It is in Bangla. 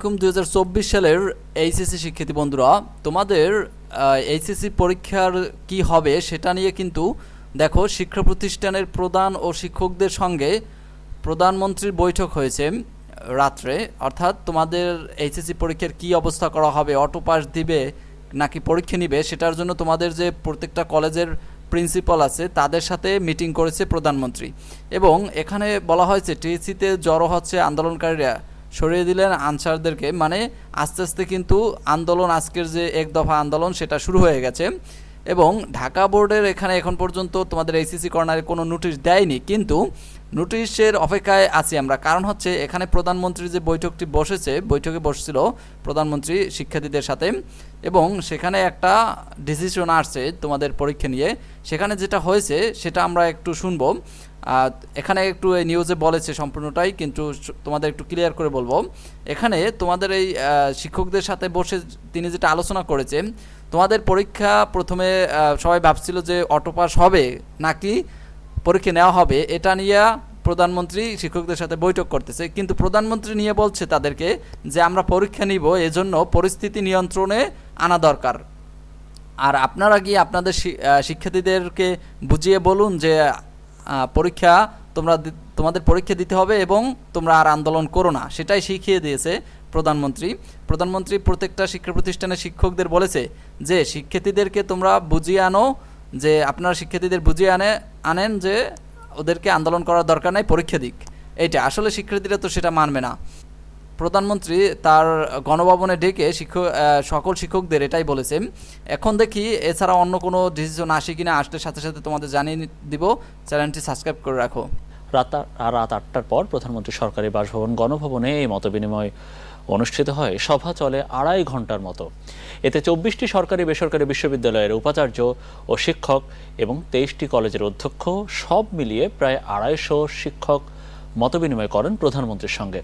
আলাইকুম। চব্বিশ সালের এইচএসসি শিক্ষার্থী বন্ধুরা, তোমাদের এইচএসসি পরীক্ষার কি হবে সেটা নিয়ে কিন্তু দেখো, শিক্ষা প্রতিষ্ঠানের প্রধান ও শিক্ষকদের সঙ্গে প্রধানমন্ত্রীর বৈঠক হয়েছে রাত্রে। অর্থাৎ তোমাদের এইচএসসি পরীক্ষার কি অবস্থা করা হবে অটো পাস দিবে নাকি পরীক্ষা নিবে, সেটার জন্য তোমাদের যে প্রত্যেকটা কলেজের প্রিন্সিপাল আছে, তাদের সাথে মিটিং করেছে প্রধানমন্ত্রী। এবং এখানে বলা হয়েছে টিএসসিতে জড়ো হচ্ছে আন্দোলনকারীরা। সরিয়ে দিলেন আনসারদেরকে। মানে আস্তে আস্তে কিন্তু আন্দোলন, আজকের যে এক দফা আন্দোলন, সেটা শুরু হয়ে গেছে। এবং ঢাকা বোর্ডের এখানে এখন পর্যন্ত তোমাদের এইসিসি কর্নারে কোনো নোটিশ দেয়নি। কিন্তু নোটিশের অপেক্ষায় আছি আমরা। কারণ হচ্ছে এখানে প্রধানমন্ত্রীর যে বৈঠকটি বসেছে, বৈঠকে বসছিল প্রধানমন্ত্রী শিক্ষার্থীদের সাথে এবং সেখানে একটা ডিসিশন আসছে তোমাদের পরীক্ষা নিয়ে। সেখানে যেটা হয়েছে সেটা আমরা একটু শুনব। এখানে একটু এই নিউজে বলেছে সম্পূর্ণটাই, কিন্তু তোমাদের একটু ক্লিয়ার করে বলব। এখানে তোমাদের এই শিক্ষকদের সাথে বসে তিনি যেটা আলোচনা করেছে তোমাদের পরীক্ষা প্রথমে সবাই ভাবছিল যে অটো পাস হবে নাকি, পরীক্ষা নেওয়া হবে, এটা নিয়ে প্রধানমন্ত্রী শিক্ষকদের সাথে বৈঠক করতেছে, কিন্তু প্রধানমন্ত্রী নিয়ে বলছে তাদেরকে যে আমরা পরীক্ষা নিব, এজন্য পরিস্থিতি নিয়ন্ত্রণে আনা দরকার। আর আপনারা গিয়ে আপনাদের শিক্ষার্থীদেরকে বুঝিয়ে বলুন যে পরীক্ষা তোমরা তোমাদের পরীক্ষা দিতে হবে এবং তোমরা আর আন্দোলন করো না, সেটাই শিখিয়ে দিয়েছে প্রধানমন্ত্রী। প্রধানমন্ত্রী প্রত্যেকটা শিক্ষা প্রতিষ্ঠানের শিক্ষকদের বলেছে যে, শিক্ষার্থীদেরকে তোমরা বুঝিয়ে আনো, যে আপনারা শিক্ষার্থীদের বুঝিয়ে আনে, আনেন যে ওদেরকে আন্দোলন করার দরকার নাই, পরীক্ষা দিক। এইটা, আসলে শিক্ষার্থীরা তো সেটা মানবে না। প্রধানমন্ত্রী তার গণভবনে ডেকে শিক্ষক সকল শিক্ষকদের এটাই বলেছে। এখন দেখি, এছাড়া অন্য কোনো ডিসিশন আসে কিনা, আসলে সাথে সাথে তোমাদের জানিয়ে দিব। চ্যানেলটি সাবস্ক্রাইব করে রাখো। রাত রাত আটটার পর প্রধানমন্ত্রী সরকারি বাসভবন, গণভবনে এই মতবিনিময় অনুষ্ঠিত হয়। সভা চলে আড়াই ঘণ্টার মতো। এতে চব্বিশটি সরকারি বেসরকারি বিশ্ববিদ্যালয়ের উপাচার্য ও শিক্ষক এবং তেইশটি কলেজের অধ্যক্ষ সব মিলিয়ে প্রায় আড়াইশো শিক্ষক মতবিনিময় করেন প্রধানমন্ত্রীর সঙ্গে।